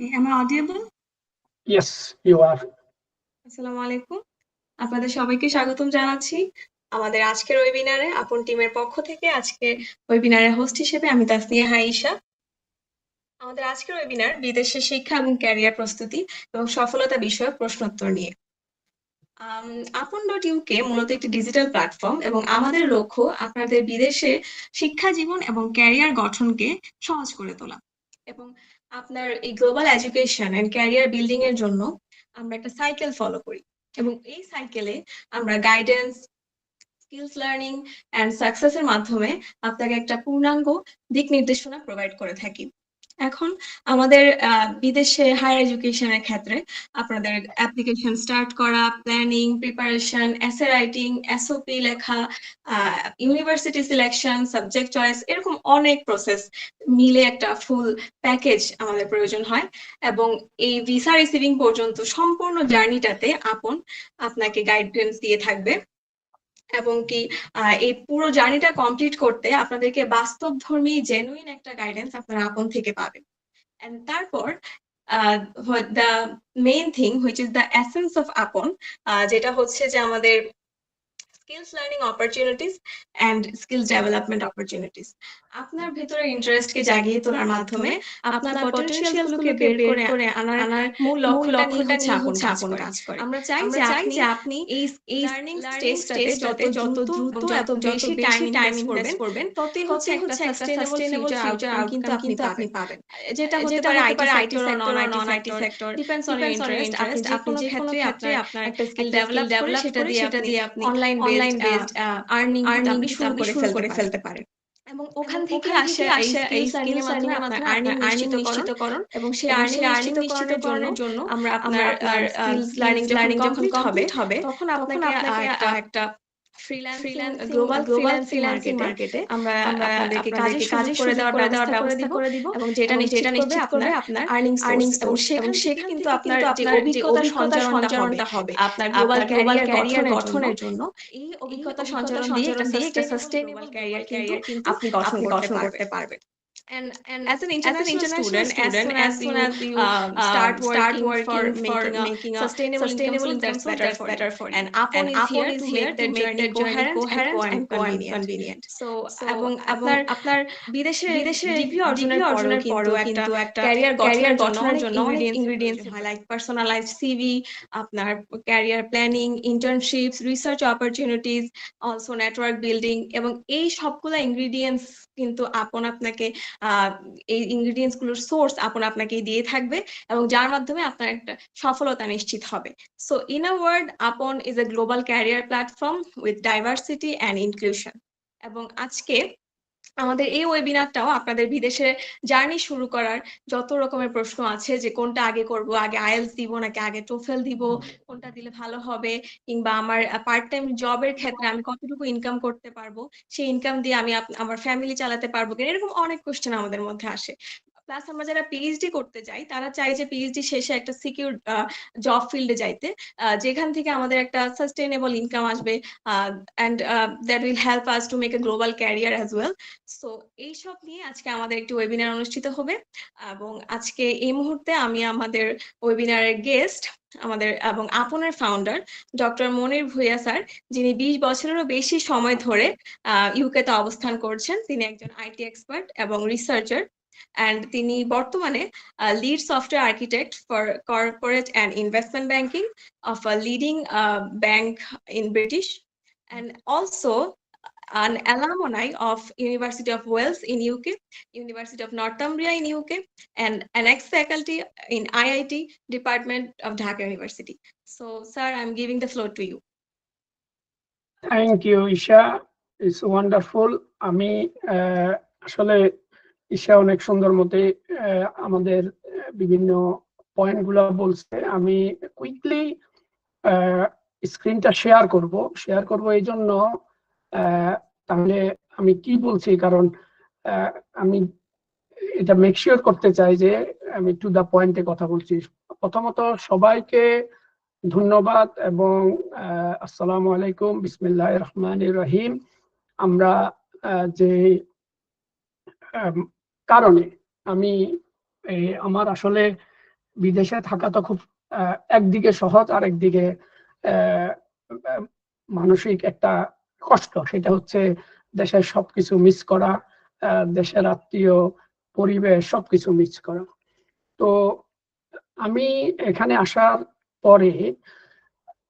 Am I audible? Yes, you are. আসসালামু আলাইকুম। আপনাদের সবাইকে স্বাগতম জানাচ্ছি আমাদের আজকের ওয়েবিনারে আপন টিমের পক্ষ থেকে। আজকে ওয়েবিনারের হোস্ট হিসেবে আমি তাসনিয়া হাইশা আমাদের আজকের ওয়েবিনার বিদেশে শিক্ষা এবং ক্যারিয়ার প্রস্তুতি এবং সফলতা বিষয়ক প্রশ্নোত্তর নিয়ে। আপন ডট ইউকে মূলত একটি ডিজিটাল প্ল্যাটফর্ম এবং আমাদের লক্ষ্য আপনাদের বিদেশে শিক্ষা জীবন এবং ক্যারিয়ার গঠনকে সহজ করে তোলা। এবং আপনার এই global education and career building এর জন্য আমরা একটা সাইকেল ফলো করি। এবং এই সাইকেলে আমরা গাইডেন্স স্কিলস লার্নিং অ্যান্ড সাকসেসের মাধ্যমে আপনাকে একটা পূর্ণাঙ্গ দিক নির্দেশনা প্রোভাইড করে থাকি। এখন আমাদের বিদেশে হায়ার এডুকেশনের ক্ষেত্রে আপনাদের অ্যাপ্লিকেশন স্টার্ট করা planning preparation essay writing SOP লেখা ইউনিভার্সিটি সিলেকশন সাবজেক্ট চয়েস এরকম অনেক প্রসেস মিলে একটা ফুল প্যাকেজ আমাদের প্রয়োজন হয়। এবং এই ভিসা রিসিভিং পর্যন্ত সম্পূর্ণ জার্নিটাতে আপন আপনাকে গাইডেন্স দিয়ে থাকবে। এবং কি এই পুরো জার্নিটা কমপ্লিট করতে আপনাদেরকে বাস্তব ধর্মী জেনুইন একটা গাইডেন্স আপনারা আপন থেকে পাবেন। এন্ড তারপর the main thing which is the essence of Apon যেটা হচ্ছে যে আমাদের skills learning opportunities and skills development opportunities আপনার ভেতরে ইন্টারেস্টকে জাগিয়ে তোলার মাধ্যমে আপনার পটেনশিয়াল গুলোকে বের করে করে আনার আনার মূল লক্ষ্যটা নিয়ে হচ্ছে আপন কাজ করে। আমরা চাই যে আপনি আপনি এই এই লার্নিং স্টেজটাতে যত দ্রুত যত বেশি টাইম টাইম ইনভেস্ট করবেন ততই হচ্ছে একটা সাস্টেইনেবল ফিউচার কিন্তু আপনি আপনি পাবেন। যেটা হতে পারে IT sector non IT sector depends on interest আপনি যে ক্ষেত্রে আপনার একটা স্কিল ডেভেলপ ডেভেলপ সেটা দিয়ে আপনি অনলাইন অনলাইন বেসড আর্নিং আপনি শুরু করে ফেলতে পারেন। এবং ওখান থেকে আসে আসে এই স্কিলের মাধ্যমে আপনার আর্নিং নিশ্চিতকরণ এবং সেই আর্নিং নিশ্চিতকরণের জন্য আমরা আপনার স্কিলস লার্নিং লার্নিং যখন কমপ্লিট হবে তখন আপনাকে একটা গ্লোবাল গ্লোবাল ফ্রিল্যান্সিং মার্কেটে আমরা আপনাদেরকে কাজে কাজে করে দেওয়ার দেওয়ার ব্যবস্থা করে দিব এবং যেটা যেটা নিশ্চিত করবে আপনার আর্নিং আর্নিং এবং সেখানে সেখানে কিন্তু আপনার যে অভিজ্ঞতা সঞ্চারণটা হবে আপনার গ্লোবাল গ্লোবাল ক্যারিয়ার গঠনের জন্য এই অভিজ্ঞতা সঞ্চারণ দিয়ে একটা সাস্টেইনেবল ক্যারিয়ার ক্যারিয়ার কিন্তু আপনি গঠন করতে পারবেন। And, and as an international, as an international student, student, as soon as, soon as you um, start, start working for, for making a sustainable, sustainable income, that's better, for, better for you. And Upon is here is to make the journey coherent, coherent and convenient. convenient. So, এবং আপনার আপনার বিদেশে বিদেশে degree অর্জনের অর্জনের পরও কিন্তু একটা ক্যারিয়ার ক্যারিয়ার গঠনের জন্য অনেক ইনগ্রেডিয়েন্টস হয় লাইক পার্সোনালাইজড সিভি আপনার career planning internships research opportunities also network building এবং এই সবগুলা ইনগ্রেডিয়েন্টস কিন্তু আপন আপনাকে এই ইনগ্রিডিয়েন্টসগুলোর সোর্স আপন আপনাকে দিয়ে থাকবে এবং যার মাধ্যমে আপনার একটা সফলতা নিশ্চিত হবে। So in a word Apon is a global career platform with diversity and inclusion এবং আজকে আমাদের এই ওয়েবিনারটাও আপনাদের বিদেশে জার্নি শুরু করার যত রকমের প্রশ্ন আছে যে কোনটা আগে করব আগে আইএলস দিব নাকি আগে টোফেল দিব কোনটা দিলে ভালো হবে কিংবা আমার পার্ট টাইম জবের ক্ষেত্রে আমি কতটুকু ইনকাম করতে পারব সেই ইনকাম দিয়ে আমি আমার ফ্যামিলি চালাতে পারব কিনা এরকম অনেক কোশ্চেন আমাদের মধ্যে আসে। প্লাস আমরা যারা পিএইচডি করতে যাই, তারা চাই যে পিএইচডি শেষে একটা সিকিউর জব ফিল্ডে যাইতে। যেখান থেকে আমাদের একটা সাস্টেইনেবল ইনকাম আসবে and that will help us to make a global career as well so এইসব নিয়ে আজকে আমাদের একটি ওয়েবিনার অনুষ্ঠিত হবে। এবং আজকে এই মুহূর্তে আমি আমাদের ওয়েবিনারের গেস্ট আমাদের, এবং আপনের founder doctor Monir Bhuiyan sir, যিনি বিশ বছরেরও বেশি সময় ধরে ইউকেতে অবস্থান করছেন। তিনি একজন আইটি এক্সপার্ট এবং রিসার্চার অ্যান্ড তিনি বর্তমানে lead software architect for corporate and investment banking of a leading bank in British and also an alumni of University of Wales in UK, University of Northumbria in UK, and an ex-faculty in IIT Department of Dhaka University. So, sir, I'm giving the floor to you. Thank you, Isha. It's wonderful. আমি আহ, আসলে ঈশা অনেক সুন্দর মতে আমাদের বিভিন্ন পয়েন্টগুলা বলছে। আমি quickly স্ক্রিনটা শেয়ার করব। শেয়ার করব এই জন্য তাহলে আমি কি বলছি? কারণ আমি এটা মেক শিওর করতে চাই যে আমি টু দা পয়েন্টে কথা বলছি। প্রথমত সবাইকে ধন্যবাদ এবং আসসালামু আলাইকুম। বিসমিল্লাহ রহমান রহিম। আমরা যে কারণে আমি আমার আসলে বিদেশে থাকা তো খুব একদিকে সহজ আর একদিকে মানসিক একটা কষ্ট। সেটা হচ্ছে দেশের সবকিছু মিস করা দেশের আত্মীয়, পরিবেশ সবকিছু মিস করা। তো আমি এখানে আসার পরে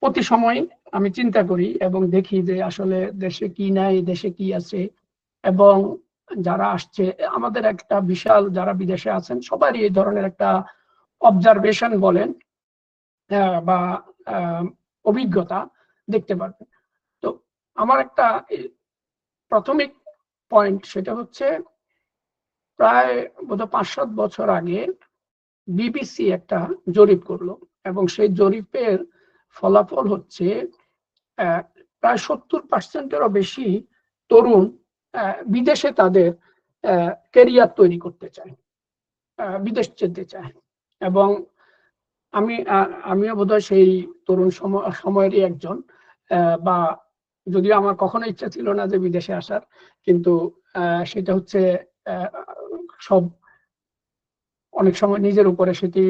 প্রতি সময় আমি চিন্তা করি এবং দেখি যে আসলে দেশে কি নাই, দেশে কি আছে এবং যারা আসছে, আমাদের একটা বিশাল যারা বিদেশে আছেন, সবারই এই ধরনের একটা অবজারভেশন বলেন বা অভিজ্ঞতা দেখতে পারবেন। তো আমার একটা প্রাথমিক পয়েন্ট সেটা হচ্ছে, প্রায় বোধহয় পাঁচ সাত বছর আগে বিবিসি একটা জরিপ করল এবং সেই জরিপের ফলাফল হচ্ছে প্রায় সত্তর পার্সেন্টেরও বেশি তরুণ বিদেশে তাদের ক্যারিয়ার তৈরি করতে চায় বিদেশ যেতে চায়। এবং আমি আমিও বোধহয় সেই তরুণ সম- সময়েরই একজন বা যদিও আমার কখনো ইচ্ছা ছিল না যে বিদেশে আসার, কিন্তু সেটা হচ্ছে সব, অনেক সময় নিজের উপরে সেটি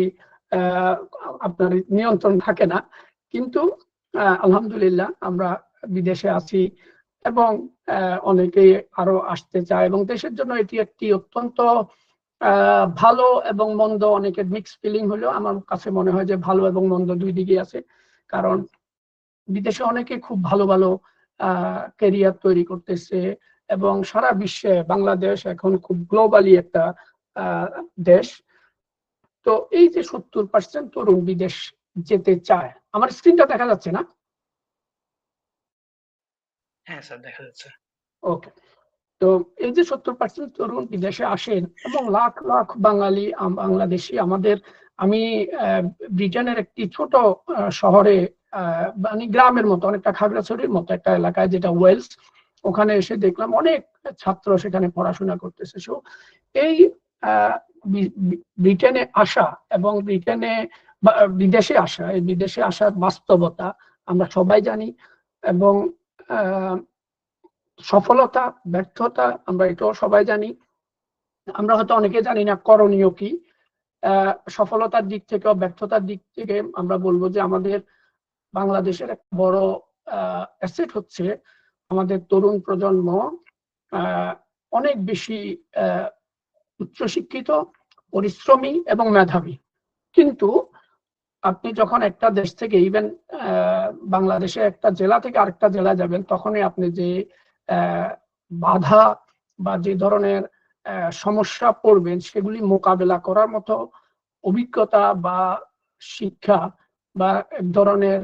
আপনার নিয়ন্ত্রণ থাকে না। কিন্তু আলহামদুলিল্লাহ আমরা বিদেশে আছি এবং অনেকেই আরও আসতে চায় এবং দেশের জন্য এটি একটি অত্যন্ত ভালো এবং মন্দ অনেকের মিক্স ফিলিং হলেও আমার কাছে মনে হয় যে ভালো এবং মন্দ দুই দিকে আছে। কারণ বিদেশে অনেকে খুব ভালো ভালো ক্যারিয়ার তৈরি করতেছে এবং সারা বিশ্বে বাংলাদেশ এখন খুব গ্লোবালি একটা দেশ। তো এই যে সত্তর পার্সেন্ট তরুণ বিদেশ যেতে চায়, আমার স্ক্রিনটা দেখা যাচ্ছে না। হ্যাঁ স্যার, দেখা যাচ্ছে। ওকে। তো এই যে সত্তর পার্সেন্ট তরুণ বিদেশে আসেন এবং লাখ লাখ বাঙালি বাংলাদেশি, আমাদের, আমি ব্রিটেনের একটি ছোট শহরে মানে গ্রামের মতো, অনেকটা খাগড়াছড়ির মতো একটা এলাকায় যেটা ওয়েলস, ওখানে এসে দেখলাম অনেক ছাত্র সেখানে পড়াশোনা করতেছে। সো এই ব্রিটেনে আসা এবং ব্রিটেনে বিদেশে আসা, এই বিদেশে আসার বাস্তবতা আমরা সবাই জানি এবং সফলতা, ব্যর্থতা আমরা এটাও সবাই জানি। আমরা হয়তো অনেকে জানি না করণীয় কি। সফলতার দিক থেকে ব্যর্থতার দিক থেকে আমরা বলব যে আমাদের বাংলাদেশের একটা বড় অ্যাসেট হচ্ছে আমাদের তরুণ প্রজন্ম অনেক বেশি উচ্চশিক্ষিত, পরিশ্রমী এবং মেধাবী। কিন্তু আপনি যখন একটা দেশ থেকে ইভেন বাংলাদেশে একটা জেলা থেকে আরেকটা জেলা যাবেন, তখনই আপনি যে বাধা বা যে ধরনের সমস্যা পড়বেন, সেগুলি মোকাবেলা করার মতো অভিজ্ঞতা বা শিক্ষা বা এক ধরনের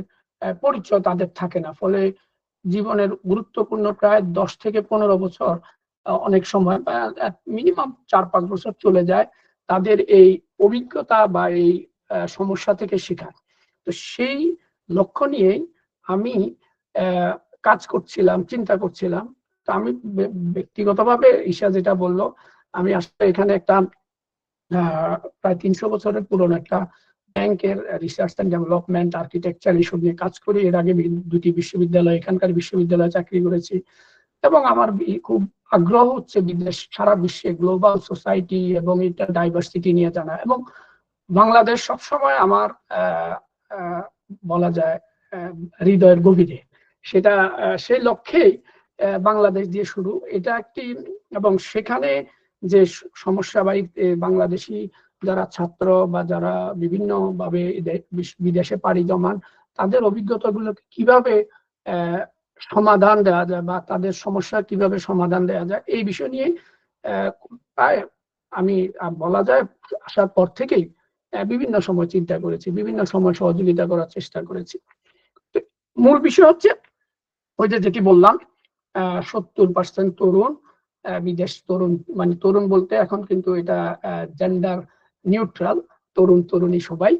পরিচয় তাদের থাকে না। ফলে জীবনের গুরুত্বপূর্ণ প্রায় দশ থেকে পনেরো বছর অনেক সময় মিনিমাম চার পাঁচ বছর চলে যায় তাদের এই অভিজ্ঞতা বা এই সমস্যা থেকে শেখা তো সেই লক্ষ্য নিয়েই আমি কাজ করছিলাম, চিন্তা করছিলাম। তো আমি ব্যক্তিগতভাবে ঈশা যেটা বলল, আমি আসলে এখানে একটা প্রায় তিনশো বছরের পুরনো একটা ব্যাংকের রিসার্চ অ্যান্ড ডেভেলপমেন্ট আর্কিটেকচার এইসব নিয়ে কাজ করি। এর আগে দুটি বিশ্ববিদ্যালয়, এখানকার বিশ্ববিদ্যালয়ে চাকরি করেছি। এবং আমার খুব আগ্রহ হচ্ছে বিদেশ, সারা বিশ্বে গ্লোবাল সোসাইটি এবং এটা ডাইভার্সিটি নিয়ে জানা। এবং বাংলাদেশ সবসময় আমার বলা যায় হৃদয়ের গভীরে। সেটা সেই লক্ষ্যেই বাংলাদেশ দিয়ে শুরু। এটা একটি এবং সেখানে যে সমস্যা বা এই, বাংলাদেশি যারা ছাত্র বা যারা বিভিন্ন ভাবে বিদেশে পাড়ি জমান তাদের অভিজ্ঞতাগুলোকে কীভাবে সমাধান দেওয়া যায় বা তাদের সমস্যা কীভাবে সমাধান দেওয়া যায় এই বিষয় নিয়ে প্রায় আমি বলা যায় আসার পর থেকেই বিভিন্ন সময় চিন্তা করেছি, বিভিন্ন সময় সহযোগিতা করার চেষ্টা করেছি। মূল বিষয় হচ্ছে ওই যে যেটি বললাম সত্তর পার্সেন্ট তরুণ বিদেশ তরুণ মানে তরুণ বলতে এখন কিন্তু এটা জেন্ডার নিউট্রাল তরুণ তরুণী সবাই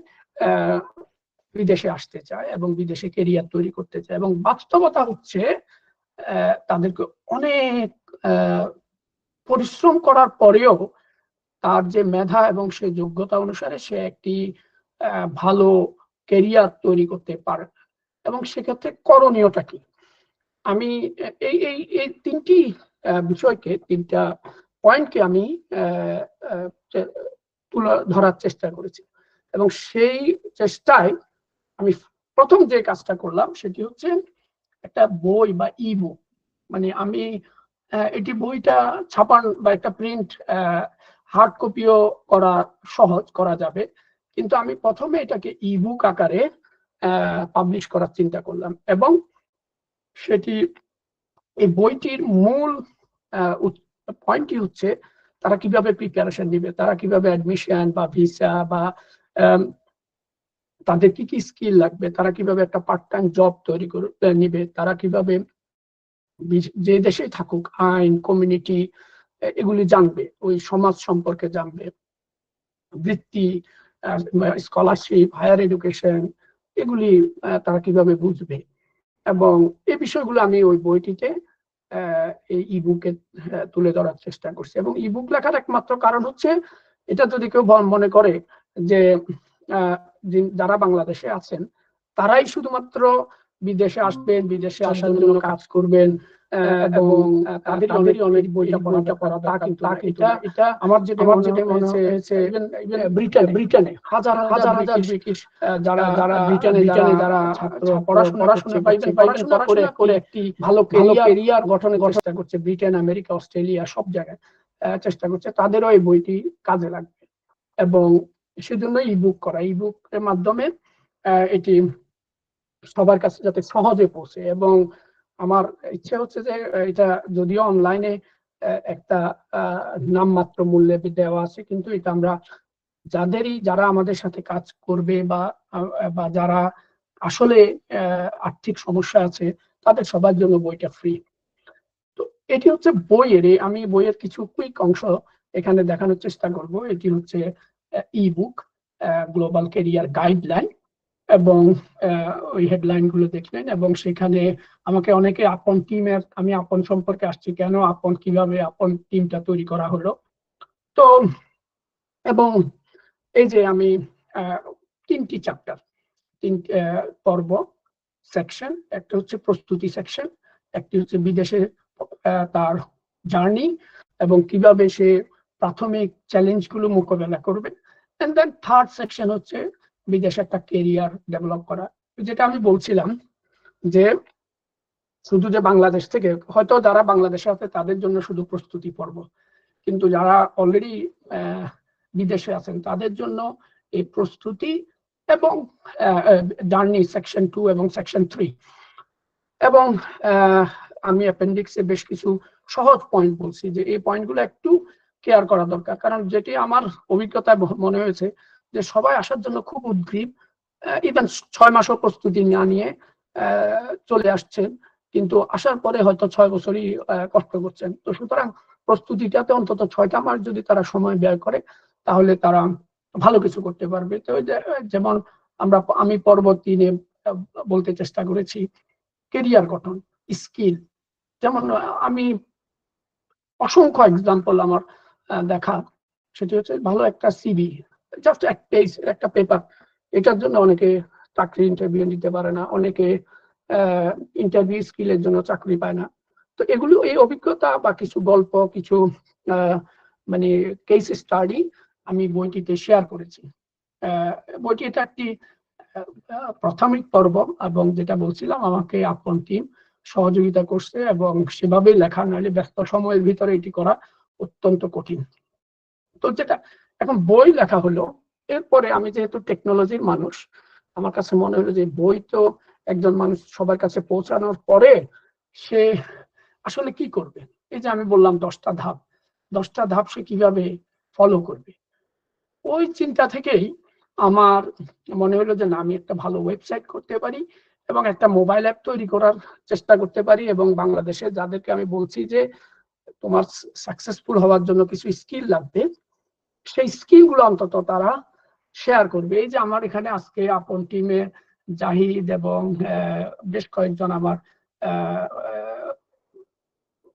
বিদেশে আসতে চায় এবং বিদেশে কেরিয়ার তৈরি করতে চায় এবং বাস্তবতা হচ্ছে তাদেরকে অনেক পরিশ্রম করার পরেও তার যে মেধা এবং সে যোগ্যতা অনুসারে সে একটি ভালো কেরিয়ার তৈরি করতে পারে। এবং সেক্ষেত্রে করণীয়টা কি? আমি এই এই এই তিনটি বিষয়কে, তিনটা পয়েন্টকে আমি তুলে ধরার চেষ্টা করেছি। এবং সেই চেষ্টায় আমি প্রথম যে কাজটা করলাম সেটি হচ্ছে একটা বই বা ই মানে আমি এটি বইটা ছাপান বা একটা প্রিন্ট হার্ড কপিও করা সহজ, করা যাবে। কিন্তু আমি প্রথমে এটাকে ই বুক আকারে পাবলিশ করার চিন্তা করলাম এবং সেটি এই বইটির মূল পয়েন্টই হচ্ছে তারা কীভাবে প্রিপারেশন নিবে, তারা কীভাবে অ্যাডমিশন বা ভিসা বা তাদের কি কি স্কিল লাগবে, তারা কীভাবে একটা পার্ট টাইম জব তৈরি করে, নিবে, তারা কীভাবে যে দেশেই থাকুক, আইন কমিউনিটি এগুলি জানবে, ওই সমাজ সম্পর্কে জানবে। বৃত্তি স্কলারশিপ হায়ার এডুকেশন এগুলি তারা কীভাবে বুঝবে? এবং এই বিষয়গুলো আমি ওই বইটিতে এই ইবুকে তুলে ধরার চেষ্টা করছি। এবং ইবুক লেখার একমাত্র কারণ হচ্ছে, এটা যদি কেউ মনে করে যে- যারা বাংলাদেশে আছেন, তারাই শুধুমাত্র বিদেশে আসবেন বিদেশে আসার জন্য কাজ করবেন এবং আহ, অনেক অনেক বইটা পড়াটা পড়া তা কিন্তু এটা এটা আমার যেটা মনে হয়েছে ব্রিটেন ব্রিটেনে হাজার হাজার হাজার যারা যারা ব্রিটেনে ব্রিটেনে যারা পড়াশোনা পড়াশোনা পাইবেন পড়াশোনা করে করে একটি ভালো চেষ্টা করছে ব্রিটেন আমেরিকা অস্ট্রেলিয়া সব জায়গায় চেষ্টা করছে তাদেরও এই বইটি কাজে লাগবে। এবং সেজন্য ই বুক করা ইবুক এর মাধ্যমে আহ, এটি সবার কাছে যাতে সহজে পৌঁছে। এবং আমার ইচ্ছে হচ্ছে যে, এটা যদিও অনলাইনে একটা নামমাত্র মূল্যে দেওয়া আছে, কিন্তু এটা আমরা যাদেরই, যারা আমাদের সাথে কাজ করবে বা বা যারা আসলে আর্থিক সমস্যা আছে, তাদের সবার জন্য বইটা ফ্রি তো এটি হচ্ছে বইয়ের আমি বইয়ের কিছু কুইক অংশ এখানে দেখানোর চেষ্টা করব। এটি হচ্ছে e book global career guideline এবং ওই হেডলাইনগুলো দেখলেন এবং সেখানে আমাকে অনেকে আপন টিমের আমি আপন সম্পর্কে আসছি, কেন আপন, কীভাবে আপন টিমটা তৈরি করা হলো। তো, এবং এই যে আমি তিনটি চ্যাপ্টার তিন পর্ব সেকশন একটা হচ্ছে প্রস্তুতি সেকশন একটি হচ্ছে বিদেশে তার জার্নি এবং কীভাবে সে প্রাথমিক চ্যালেঞ্জগুলো মোকাবেলা করবে। এন্ড দেন থার্ড সেকশন হচ্ছে বিদেশে একটা কেরিয়ার ডেভেলপ করা। যেটা আমি বলছিলাম যে শুধু যে বাংলাদেশ থেকে, হয়তো যারা বাংলাদেশে আছে তাদের জন্য শুধু প্রস্তুতি পর্ব। কিন্তু যারা অলরেডি বিদেশে আছেন তাদের জন্য এই প্রস্তুতি এবং জার্নি সেকশন টু এবং সেকশন থ্রি এবং আমি অ্যাপেন্ডিক্সে বেশ কিছু সহজ পয়েন্ট বলছি যে এই পয়েন্টগুলো একটু কেয়ার করা দরকার। কারণ যেটি আমার অভিজ্ঞতায় মনে হয়েছে যে সবাই আসার জন্য খুব উদ্গ্রীব ইভেন ছয় মাসও প্রস্তুতি না নিয়ে চলে আসছেন কিন্তু আসার পরে হয়তো ছয় বছরই কষ্ট করছেন। তো সুতরাং প্রস্তুতিটাতে অন্তত ছয়টা মাস যদি তারা সময় ব্যয় করে তাহলে তারা ভালো কিছু করতে পারবে। তো যেমন আমরা আমি পরবর্তী দিনে আহ, বলতে চেষ্টা করেছি কেরিয়ার গঠন স্কিল যেমন আমি অসংখ্য এক্সাম্পল আমার দেখা সেটি হচ্ছে ভালো একটা সিবি জাস্ট এক পেজ একটা পেপার এটার জন্য অনেকে চাকরি ইন্টারভিউ দিতে পারে না, অনেকে ইন্টারভিউ স্কিলের জন্য চাকরি পায় না। তো এগুলো, এই অভিজ্ঞতা বা কিছু গল্প, কিছু মানে কেস স্টাডি আমি বইটিতে শেয়ার করেছি। বইটি এটা একটি প্রাথমিক পর্ব এবং যেটা বলছিলাম, আমাকে আপন টিম সহযোগিতা করছে এবং সেভাবেই লেখা, নাহলে ব্যস্ত সময়ের ভিতরে এটি করা অত্যন্ত কঠিন। তো যেটা এখন বই লেখা হলো। এরপরে আমি যেহেতু টেকনোলজির মানুষ, আমার কাছে মনে হলো যে বই তো একজন মানুষ সবার কাছে পৌঁছানোর পরে সে আসলে কি করবে? এই যে আমি বললাম দশটা ধাপ। দশটা ধাপ সে কীভাবে ফলো করবে? ওই চিন্তা থেকেই আমার মনে হলো যে না, আমি একটা ভালো ওয়েবসাইট করতে পারি এবং একটা মোবাইল অ্যাপ তৈরি করার চেষ্টা করতে পারি এবং বাংলাদেশে যাদেরকে আমি বলছি যে তোমার সাকসেসফুল হওয়ার জন্য কিছু স্কিল লাগবে সেই স্কিলগুলো অন্তত তারা শেয়ার করবে। এই যে আমার এখানে আজকে আপন টিমে জাহিদ এবং বেশ কয়েকজন আমার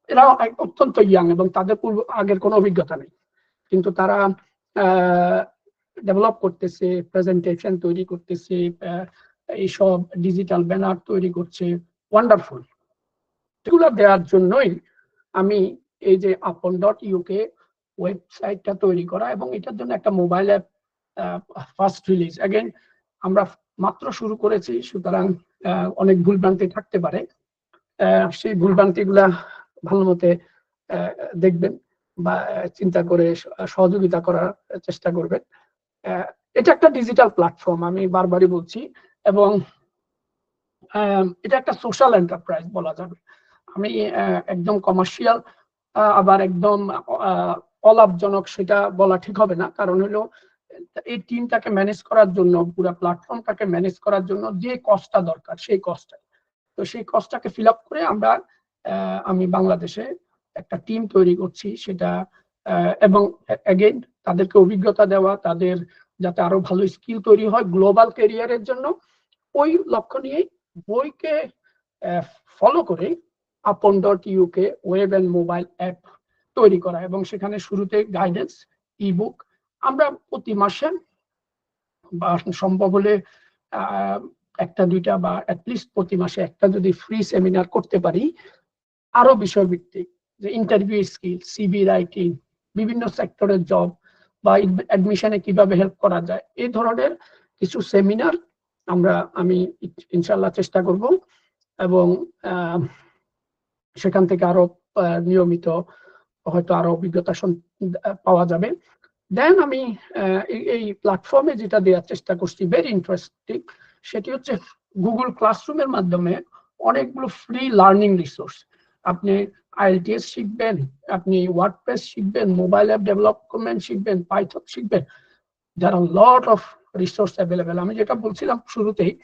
এক- অত্যন্ত ইয়াং এবং তাদের পূর্ব, আগের কোনো অভিজ্ঞতা নেই। কিন্তু তারা ডেভেলপ করতেছে প্রেজেন্টেশন তৈরি করতেছে এইসব ডিজিটাল ব্যানার তৈরি করছে। ওয়ান্ডারফুল এগুলো দেওয়ার জন্যই আমি এই যে আপন ডট ইউকে ওয়েবসাইটটা তৈরি করা এবং এটার জন্য একটা mobile app first release again আমরা মাত্র শুরু করেছি, সুতরাং অনেক ভুলভ্রান্তি থাকতে পারে। সেই ভুলভ্রান্তিগুলা ভালো মতে দেখবেন বা চিন্তা করে সহযোগিতা করার চেষ্টা করবেন। এটা একটা ডিজিটাল প্ল্যাটফর্ম আমি বারবারই বলছি, এবং এটা একটা সোশ্যাল এন্টারপ্রাইজ বলা যাবে। আমি একদম কমার্শিয়াল আবার একদম অলাভজনক সেটা বলা ঠিক হবে না। কারণ হলো, এই টিমটাকে ম্যানেজ করার জন্য, পুরো প্ল্যাটফর্মটাকে ম্যানেজ করার জন্য যে কস্টটা দরকার, সেই কস্টটা তো সেই কস্টটাকে ফিল আপ করে আমরা আমি বাংলাদেশে একটা টিম তৈরি করছি সেটা এবং অ্যাগেন তাদেরকে অভিজ্ঞতা দেওয়া, তাদের যাতে আরও ভালো স্কিল তৈরি হয় গ্লোবাল ক্যারিয়ারের জন্য, ওই লক্ষ্য নিয়েই বইকে ফলো করে Apon dot UK web and mobile app তৈরি করা এবং সেখানে শুরুতে গাইডেন্স ইবুক আমরা প্রতি মাসে বা সম্ভব হলে একটা, দুইটা বা অ্যাটলিস্ট প্রতি মাসে একটা যদি ফ্রি সেমিনার করতে পারি। আরও বিষয়ভিত্তিক যে ইন্টারভিউ স্কিল সিবি রাইটিং বিভিন্ন সেক্টরের জব বা অ্যাডমিশনে কীভাবে হেল্প করা যায় এই ধরনের কিছু সেমিনার আমরা, আমি ইনশাল্লাহ চেষ্টা করব এবং সেখান থেকে আরও নিয়মিত হয়তো আরও অভিজ্ঞতা পাওয়া যাবে। দেন আমি এই- প্ল্যাটফর্মে যেটা দেওয়ার চেষ্টা করছি ভেরি ইন্টারেস্টিং সেটি হচ্ছে গুগল ক্লাসরুমের মাধ্যমে অনেকগুলো ফ্রি লার্নিং রিসোর্স আপনি আইএলটিএস শিখবেন, আপনি ওয়ার্ডপ্রেস শিখবেন মোবাইল অ্যাপ ডেভেলপমেন্ট শিখবেন পাইথন শিখবেন। যারা লট অফ রিসোর্স অ্যাভেলেবেল আমি যেটা বলছিলাম শুরুতেই,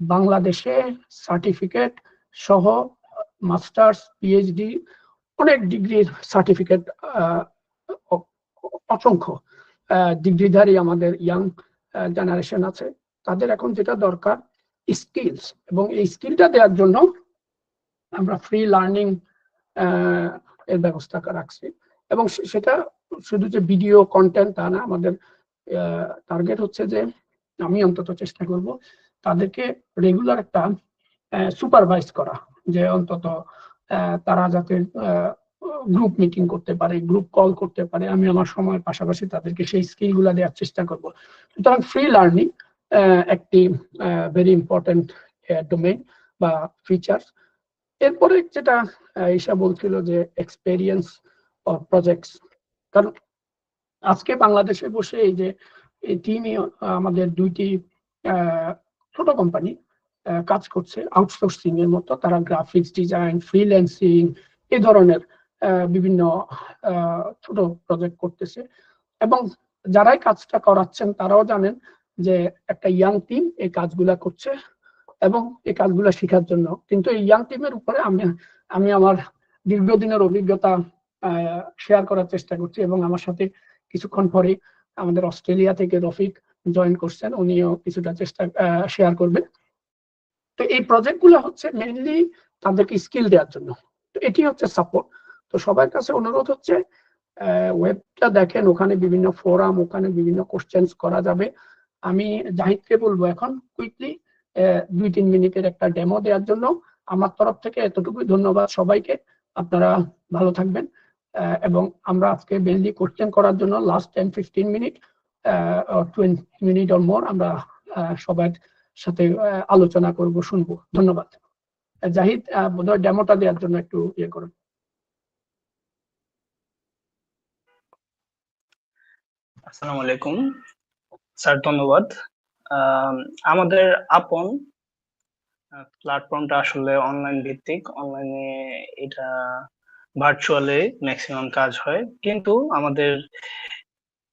বাংলাদেশে সার্টিফিকেট সহ মাস্টার্স পিএইচডি অনেক ডিগ্রির সার্টিফিকেট অসংখ্য ডিগ্রিধারী আমাদের ইয়াং জেনারেশন আছে। তাদের এখন যেটা দরকার স্কিলস এবং এই স্কিলটা দেওয়ার জন্য আমরা ফ্রি লার্নিং এর ব্যবস্থা রাখছি। এবং সেটা শুধু যে ভিডিও কন্টেন্ট তা না, আমাদের টার্গেট হচ্ছে যে আমি অন্তত চেষ্টা করব তাদেরকে রেগুলার একটা সুপারভাইজ করা। যে অন্তত তারা যাতে গ্রুপ মিটিং করতে পারে গ্রুপ কল করতে পারে, আমি আমার সময়ের পাশাপাশি তাদেরকে সেই স্কিলগুলা দেওয়ার চেষ্টা করব। সুতরাং ফ্রি লার্নিং একটি ভেরি ইম্পর্টেন্ট ডোমেইন বা ফিচার্স এরপরে যেটা ঈশা বলছিল যে এক্সপেরিয়েন্স প্রজেক্টস কারণ আজকে বাংলাদেশে বসে এই যে টিমই আমাদের দুইটি ছোট কোম্পানি কাজ করছে। আউটসোর্সিং এর মতো, তারা গ্রাফিক্স ডিজাইন ফ্রিল্যান্সিং এই ধরনের বিভিন্ন ছোট প্রজেক্ট করতেছে। এবং যারাই কাজটা করাচ্ছেন, তারাও জানেন যে একটা ইয়াং টিম এই কাজগুলা করছে এবং এই কাজগুলো শেখার জন্য। কিন্তু এই ইয়াং টিমের উপরে আমি আমি আমার দীর্ঘদিনের অভিজ্ঞতা শেয়ার করার চেষ্টা করছি এবং আমার সাথে কিছুক্ষণ পরে আমাদের অস্ট্রেলিয়া থেকে রফিক জয়েন করছেন। উনিও কিছুটা চেষ্টা শেয়ার করবেন। তো এই প্রজেক্টগুলো হচ্ছে মেইনলি তাদেরকে স্কিল দেওয়ার জন্য। তো এটি হচ্ছে সাপোর্ট তো সবার কাছে অনুরোধ হচ্ছে ওয়েবটা দেখেন, ওখানে বিভিন্ন ফোরাম ওখানে বিভিন্ন কোশ্চেন্স করা যাবে। আমি জাহিদকে বলব এখন কুইকলি দুই তিন মিনিটের একটা ডেমো দেওয়ার জন্য। আমার তরফ থেকে এতটুকুই ধন্যবাদ সবাইকে। আপনারা ভালো থাকবেন এবং আমরা আজকে মেনলি কোশ্চেন করার জন্য last ten fifteen minute twenty minute or more আমরা সবার সাথে আলোচনা করব শুনব। ধন্যবাদ। জাহিদ বোধহয় ডেমোটা দেওয়ার জন্য একটু ইয়ে করুন। আসসালামু আলাইকুম। স্যার ধন্যবাদ। আম, আমাদের আপন প্ল্যাটফর্মটা আসলে অনলাইন ভিত্তিক। অনলাইনে এটা ভার্চুয়ালি ম্যাক্সিমাম কাজ হয়। কিন্তু আমাদের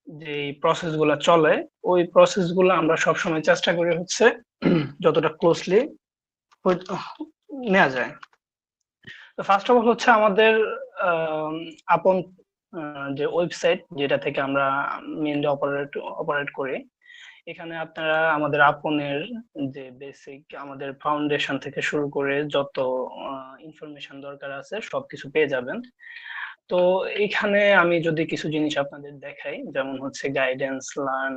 যে প্রসেসগুলা চলে ওই প্রসেসগুলো আমরা সবসময় চেষ্টা করি হচ্ছে যতটা ক্লোজলি নেওয়া যায়। তো ফার্স্ট অফ অল হচ্ছে আমাদের আম, আপন যে ওয়েবসাইট যেটা থেকে আমরা মেনলি অপারেট অপারেট করি এখানে আপনারা আমাদের আপনের যে বেসিক আমাদের ফাউন্ডেশন থেকে শুরু করে যত ইনফরমেশন দরকার আছে সবকিছু পেয়ে যাবেন। তো এখানে আমি যদি কিছু জিনিস আপনাদের দেখাই, যেমন হচ্ছে গাইডেন্স লার্ন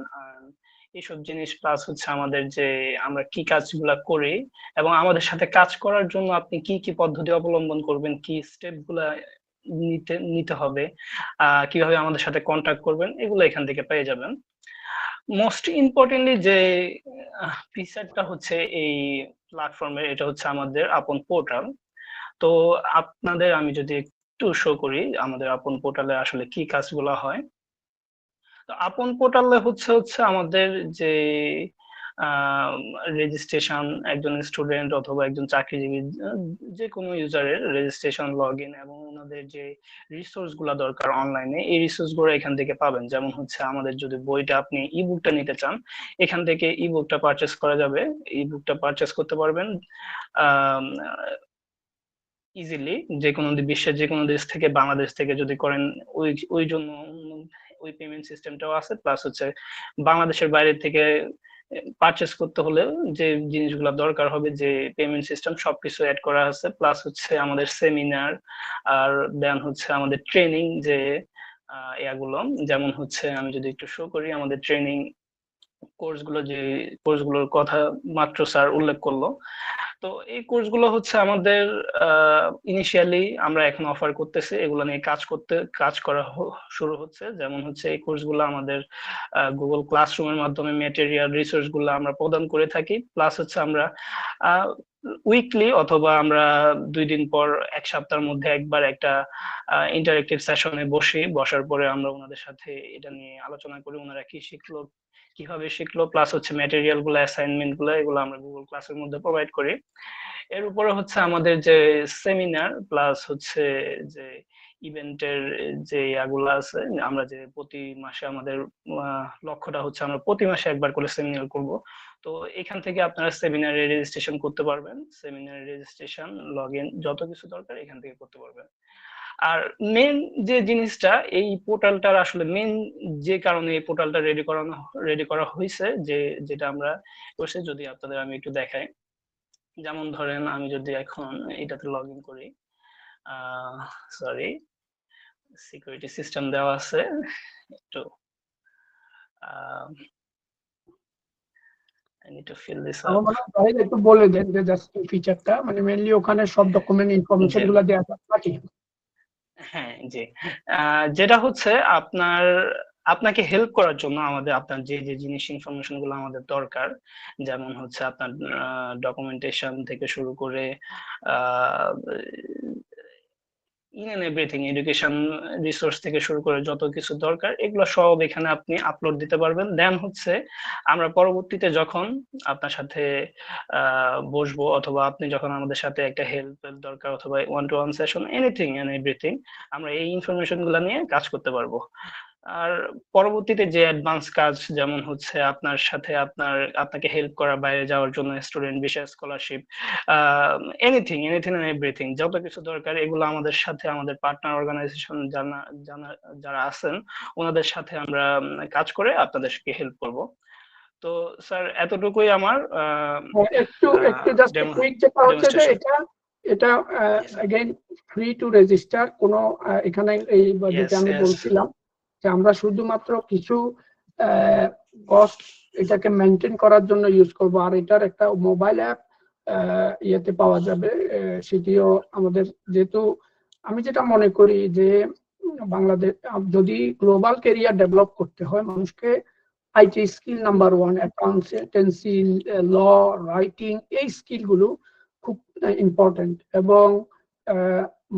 এইসব জিনিস প্লাস হচ্ছে আমাদের যে আমরা কি কাজগুলা করি এবং আমাদের সাথে কাজ করার জন্য আপনি কি কি পদ্ধতি অবলম্বন করবেন, কি স্টেপগুলা নিতে নিতে হবে কীভাবে আমাদের সাথে কন্ট্যাক্ট করবেন, এগুলো এখান থেকে পেয়ে যাবেন। মোস্ট ইম্পর্টেন্টলি যে ফিচারটা হচ্ছে এই প্ল্যাটফর্মের এটা হচ্ছে আমাদের আপন পোর্টাল তো আপনাদের আমি যদি একটু শো করি আমাদের আপন পোর্টালে আসলে কি কাজগুলো হয়। তো আপন পোর্টালে হচ্ছে হচ্ছে আমাদের যে রেজিস্ট্রেশন একজন স্টুডেন্ট অথবা একজন চাকরিজীবী, যে কোনো ইউজারের রেজিস্ট্রেশন লগ ইন এবং ওনাদের যে রিসোর্সগুলা দরকার অনলাইনে এই রিসোর্সগুলো এখান থেকে পাবেন। যেমন হচ্ছে আমাদের যদি বইটা আপনি ই বুকটা নিতে চান, এখান থেকে ই বুকটা পারচেস করা যাবে। ই বুকটা পারচেস করতে পারবেন। ইজিলি যে কোনো বিশ্বের যে কোনো দেশ থেকে, বাংলাদেশ থেকে যদি করেন, ওই ওই জন্য ওই পেমেন্ট সিস্টেমটাও আছে। প্লাস হচ্ছে বাংলাদেশের বাইরে থেকে পারচেস করতে হলে যে জিনিসগুলো দরকার হবে, যে পেমেন্ট সিস্টেম সবকিছু অ্যাড করা আছে। প্লাস হচ্ছে আমাদের সেমিনার আর দেন হচ্ছে আমাদের ট্রেনিং যে ইয়াগুলো যেমন হচ্ছে আমি যদি একটু শো করি, আমাদের ট্রেনিং কোর্সগুলো যে কোর্সগুলোর কথা মাত্র স্যার উল্লেখ করল। তো এই কোর্সগুলো হচ্ছে আমাদের ইনিশিয়ালি আমরা এখন অফার করতেছি, এগুলো নিয়ে কাজ করতে, কাজ করা শুরু হচ্ছে। যেমন হচ্ছে এই কোর্সগুলো আমাদের গুগল ক্লাসরুমের মাধ্যমে মেটেরিয়াল রিসোর্সগুলো আমরা প্রদান করে থাকি। প্লাস হচ্ছে আমরা উইকলি অথবা আমরা দুই দিন পর এক সপ্তাহের মধ্যে একবার একটা ইন্টারেক্টিভ সেশনে বসি। বসার পরে আমরা ওনাদের সাথে এটা নিয়ে আলোচনা করি। ওনারা কি শিখলো কীভাবে শিখলো প্লাস হচ্ছে ম্যাটেরিয়ালগুলো অ্যাসাইনমেন্টগুলো, এগুলো আমরা গুগল ক্লাসের মধ্যে প্রোভাইড করি। এর উপরে হচ্ছে আমাদের যে সেমিনার প্লাস হচ্ছে যে ইভেন্টের যে ইয়াগুলো আছে, আমরা যে প্রতি মাসে আমাদের লক্ষ্যটা হচ্ছে আমরা প্রতি মাসে একবার করে সেমিনার করব। তো এখান থেকে আপনারা সেমিনারে রেজিস্ট্রেশন করতে পারবেন। সেমিনার রেজিস্ট্রেশন লগ ইন যত কিছু দরকার এখান থেকে করতে পারবেন। আর মেন যে জিনিসটা এই পোর্টালটার আসলে মেন যে কারণে এই পোর্টালটা রেডি করানো রেডি করা হয়েছে যে যেটা আমরা করছি যদি আপনাদের আমি একটু দেখাই। যেমন ধরেন আমি যদি এখন এটাতে লগ ইন করি সরি সিকিউরিটি সিস্টেম দেওয়া আছে একটু একটু বলে দেন যে জাস্ট ফিচারটা মানে মেনলি ওখানে সব ডকুমেন্ট ইনফরমেশনগুলো দেওয়া থাকে নাকি হ্যাঁ জি। যেটা হচ্ছে আপনার, আপনাকে হেল্প করার জন্য আমাদের আপনার যে যে জিনিস ইনফরমেশনগুলো আমাদের দরকার, যেমন হচ্ছে আপনার ডকুমেন্টেশন থেকে শুরু করে in and everything education resource থেকে শুরু করে যত কিছু দরকার, এগুলো সব এখানে আপনি আপলোড দিতে পারবেন। দেন হচ্ছে, আমরা পরবর্তীতে যখন আপনার সাথে বসবো অথবা আপনি যখন আমাদের সাথে একটা হেল্প দরকার অথবা one to one session anything and everything আমরা এই ইনফরমেশনগুলা নিয়ে কাজ করতে পারব। আর পরবর্তীতে যে অ্যাডভান্স কাজ যেমন হচ্ছে আপনার সাথে আপনার আপনাকে হেল্প করা বাইরে যাওয়ার জন্য স্টুডেন্ট বিষয় scholarship anything anything and everything যত কিছু দরকার এগুলো আমাদের সাথে আমাদের পার্টনার অর্গানাইজেশন জানা জানা যারা আছেন ওনাদের সাথে আমরা উম, কাজ করে আপনাদেরকে হেল্প করব তো স্যার এতটুকুই আমার আহ, হ্যাঁ, একটু আহ, একটু জাস্ট demo- কুইক যেটা হচ্ছে যে demonstration. এটা এটা Yes. Again free to register কোনো আহ, এখানে এই বা Yes, যেটা আমি yes. বলছিলাম যে আমরা শুধুমাত্র কিছু কস্ট এটাকে মেনটেন করার জন্য ইউজ করব। আর এটার একটা মোবাইল অ্যাপ ইয়েতে পাওয়া যাবে সেটিও আমাদের যেহেতু, আমি যেটা মনে করি যে বাংলাদেশ, যদি গ্লোবাল কেরিয়ার ডেভেলপ করতে হয়, মানুষকে IT skill number one accountancy law writing এই স্কিলগুলো খুব ইম্পর্টেন্ট এবং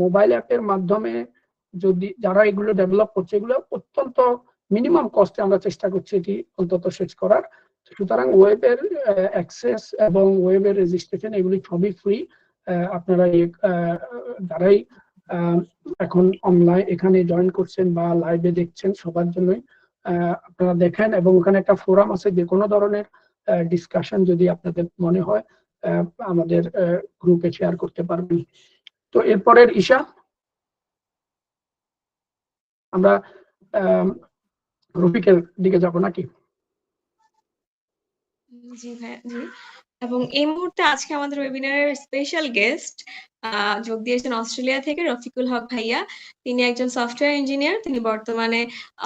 মোবাইল অ্যাপের মাধ্যমে যদি যারা এগুলো ডেভেলপ করছে, এগুলো অত্যন্ত মিনিমাম কস্টে আমরা চেষ্টা করছি এটি অন্তত শেষ করার। সুতরাং ওয়েবের অ্যাক্সেস এবং ওয়েবের রেজিস্ট্রেশন এগুলি সবই ফ্রি আপনারা যারাই এখন অনলাইন এখানে জয়েন করছেন বা লাইভে দেখছেন সবার জন্যই আপনারা দেখেন এবং ওখানে একটা ফোরাম আছে, যে কোনো ধরনের ডিসকাশন যদি আপনাদের মনে হয় আমাদের গ্রুপে শেয়ার করতে পারবেন। তো এরপরের ঈশা? আমরা রফিকের দিকে যাব নাকি? জি জি। এবং এই মুহূর্তে আজকে আমাদের ওয়েবিনারের স্পেশাল গেস্ট যোগ দিয়েছেন অস্ট্রেলিয়া থেকে রফিকুল হক ভাইয়া। তিনি একজন সফটওয়্যার ইঞ্জিনিয়ার তিনি বর্তমানে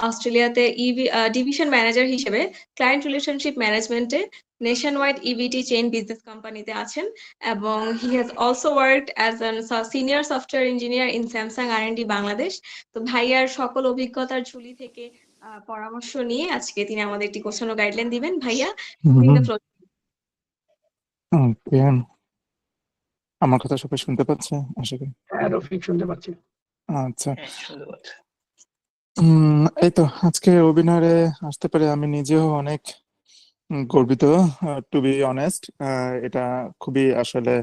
অস্ট্রেলিয়াতে ইভি ডিভিশন ম্যানেজার হিসেবে ক্লায়েন্ট রিলেশনশিপ ম্যানেজমেন্টে নেশন ওয়াইড ইভিটি চেইন বিজনেস কোম্পানিতে আছেন এবং he has also worked as an senior software engineer in Samsung R and D Bangladesh তো ভাইয়ার সকল অভিজ্ঞতার ঝুলি থেকে পরামর্শ নিয়ে আজকে তিনি আমাদের একটি কোশ্চেন গাইডলাইন দিবেন। ভাইয়া ওকে আমার কথা সবাই শুনতে পাচ্ছে? আশা করি। হ্যাঁ রফিক শুনতে পাচ্ছি। আচ্ছা। হ্যাঁ শুনতে পাচ্ছি। উম এই তো আজকে ওয়েবিনারে আসতে পারে আমি নিজেও অনেক গর্বিত টু বি অনেস্ট এটা খুবই আসলে